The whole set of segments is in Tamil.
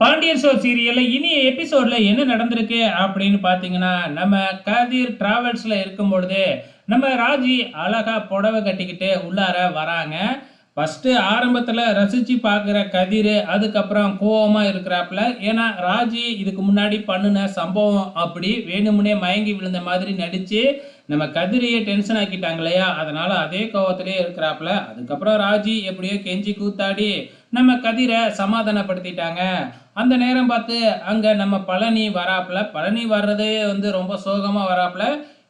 பாண்டியன் ஷோ சீரியலில் இனி எபிசோடில் என்ன நடந்திருக்கு அப்படின்னு பார்த்தீங்கன்னா நம்ம கதிர் டிராவல்ஸில் இருக்கும் பொழுது நம்ம ராஜி அழகா புடவை கட்டிக்கிட்டு உள்ளார வராங்க. ஃபஸ்ட்டு ஆரம்பத்தில் ரசித்து பார்க்குற கதிர் அதுக்கப்புறம் கோவமாக இருக்கிறாப்புல ஏன்னா ராஜி இதுக்கு முன்னாடி பண்ணின சம்பவம் அப்படி வேணுமுனே மயங்கி விழுந்த மாதிரி நடித்து நம்ம கதிரையே டென்ஷன் ஆக்கிட்டாங்க இல்லையா? அதனால் அதே கோவத்திலே இருக்கிறாப்புல. அதுக்கப்புறம் ராஜி எப்படியோ கெஞ்சி கூத்தாடி நம்ம கதிரை சமாதானப்படுத்திட்டாங்க. அந்த நேரம் பார்த்து அங்கே நம்ம பழனி வராப்புல பழனி வர்றதே வந்து ரொம்ப சோகமாக வராப்புல.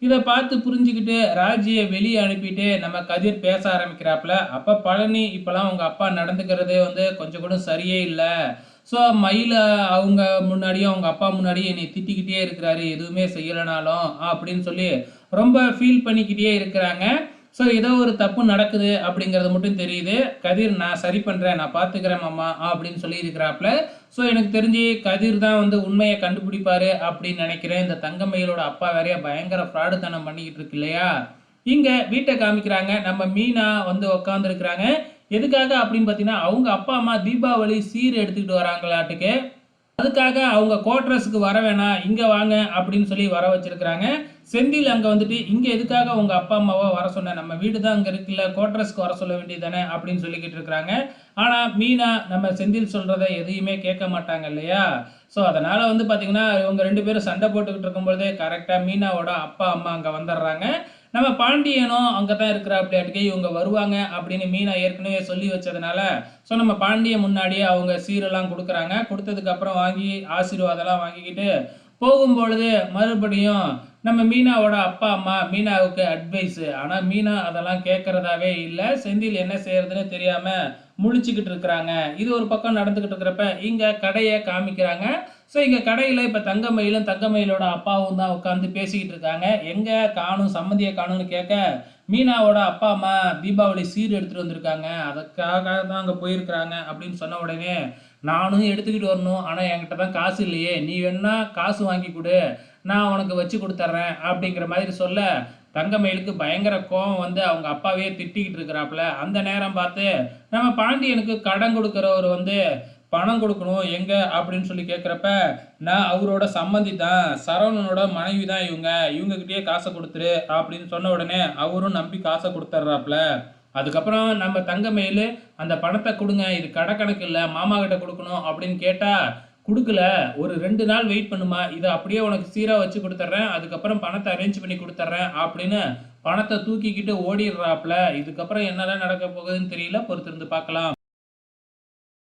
இதை பார்த்து புரிஞ்சுக்கிட்டு ராஜியை வெளியே அனுப்பிட்டு நம்ம கதிர் பேச ஆரம்பிக்கிறாப்புல. அப்போ பழனி இப்போலாம் உங்கள் அப்பா நடந்துக்கிறதே வந்து கொஞ்சம் கூட சரியே இல்லை. ஸோ மயில அவங்க முன்னாடியும் அவங்க அப்பா முன்னாடியும் என்னை திட்டிக்கிட்டே இருக்கிறாரு. எதுவுமே செய்யலைனாலும் அப்படின்னு சொல்லி ரொம்ப ஃபீல் பண்ணிக்கிட்டே இருக்கிறாங்க. ஸோ ஏதோ ஒரு தப்பு நடக்குது அப்படிங்கிறது மட்டும் தெரியுது. கதிர் நான் சரி பண்ணுறேன் நான் பார்த்துக்கிறேன் மாமா அப்படின்னு சொல்லியிருக்கிறாப்புல ஸோ எனக்கு தெரிஞ்சு கதிர் தான் வந்து உண்மையை கண்டுபிடிப்பார் அப்படின்னு நினைக்கிறேன். இந்த தங்கமயிலோட அப்பா வேறைய பயங்கர ஃப்ராடுத்தனம் பண்ணிக்கிட்டு இருக்கு இல்லையா? இங்கே வீட்டை காமிக்கிறாங்க. நம்ம மீனா வந்து உக்காந்துருக்குறாங்க. எதுக்காக அப்படின்னு பார்த்தீங்கன்னா அவங்க அப்பா அம்மா தீபாவளி சீர் எடுத்துக்கிட்டு வராங்களாட்டுக்கு. அதுக்காக அவங்க குவார்டர்ஸுக்கு வர வேணாம் இங்கே வாங்க அப்படின்னு சொல்லி வர வச்சுருக்கிறாங்க. செந்தில் அங்கே வந்துட்டு இங்கே எதுக்காக உங்கள் அப்பா அம்மாவை வர சொன்ன? நம்ம வீடு தான் அங்கே இருக்குல்ல கோட்ரஸ்க்கு வர சொல்ல வேண்டியது தானே அப்படின்னு சொல்லிக்கிட்டு இருக்கிறாங்க. ஆனால் மீனா நம்ம செந்தில் சொல்கிறத எதையுமே கேட்க மாட்டாங்க இல்லையா? ஸோ அதனால் வந்து பார்த்திங்கன்னா இவங்க ரெண்டு பேரும் சண்டை போட்டுக்கிட்டு இருக்கும்பொழுதே கரெக்டாக மீனாவோட அப்பா அம்மா அங்கே வந்துடுறாங்க. நம்ம பாண்டியனும் அங்கே தான் இருக்கிற அப்படியாட்டுக்கே இவங்க வருவாங்க அப்படின்னு மீனா ஏற்கனவே சொல்லி வச்சதுனால ஸோ நம்ம பாண்டிய முன்னாடியே அவங்க சீரெல்லாம் கொடுக்குறாங்க. கொடுத்ததுக்கு அப்புறம் வாங்கி ஆசீர்வாதம்லாம் வாங்கிக்கிட்டு போகும்பொழுது மறுபடியும் நம்ம மீனாவோட அப்பா அம்மா மீனாவுக்கு அட்வைஸு ஆனால் மீனா அதெல்லாம் கேட்குறதாவே இல்லை. செந்தில் என்ன செய்யறதுன்னு தெரியாமல் முழிச்சுக்கிட்டு இருக்கிறாங்க. இது ஒரு பக்கம் நடந்துக்கிட்டு இருக்கிறப்ப இங்கே கடையை காமிக்கிறாங்க. ஸோ இங்கே கடையில் இப்போ தங்கமயிலும் தங்கமயிலோட அப்பாவும் தான் உட்காந்து பேசிக்கிட்டு இருக்காங்க. எங்கே காணும் சம்மந்தியை காணும்னு கேட்க மீனாவோட அப்பா அம்மா தீபாவளி சீர் எடுத்துகிட்டு வந்திருக்காங்க. அதுக்காக தான் அங்கே போயிருக்கிறாங்க அப்படின்னு சொன்ன உடனே நானும் எடுத்துக்கிட்டு வரணும். ஆனால் என்கிட்ட தான் காசு இல்லையே. நீ வேணா காசு வாங்கி கொடு. நான் உனக்கு வச்சு கொடுத்துட்றேன் அப்படிங்கிற மாதிரி சொல்ல தங்கமயிலுக்கு பயங்கர கோபம் வந்து அவங்க அப்பாவே திட்டிக்கிட்டு இருக்கிறாப்புல. அந்த நேரம் பார்த்து நம்ம பாண்டியனுக்கு கடன் கொடுக்குறவர் வந்து பணம் கொடுக்கணும் எங்க அப்படின்னு சொல்லி கேட்குறப்ப நான் அவரோட சம்மந்தி தான் சரவணனோட மனைவி தான் இவங்க. இவங்ககிட்டயே காசை கொடுத்துரு அப்படின்னு சொன்ன உடனே அவரும் நம்பி காசை கொடுத்துட்றாப்புல அதுக்கப்புறம் நம்ம தங்கமயில் அந்த பணத்தை கொடுங்க இது கடை கணக்கு இல்லை மாமா கிட்ட கொடுக்கணும் அப்படின்னு கேட்டால் கொடுக்கல ஒரு ரெண்டு நாள் வெயிட் பண்ணுமா? இதை அப்படியே உனக்கு சீராக வச்சு கொடுத்துட்றேன் அதுக்கப்புறம் பணத்தை அரேஞ்ச் பண்ணி கொடுத்துட்றேன் அப்படின்னு பணத்தை தூக்கிக்கிட்டு ஓடிடுறாப்புல இதுக்கப்புறம் என்னதான் நடக்க போகுதுன்னு தெரியல பொறுத்திருந்து பார்க்கலாம்.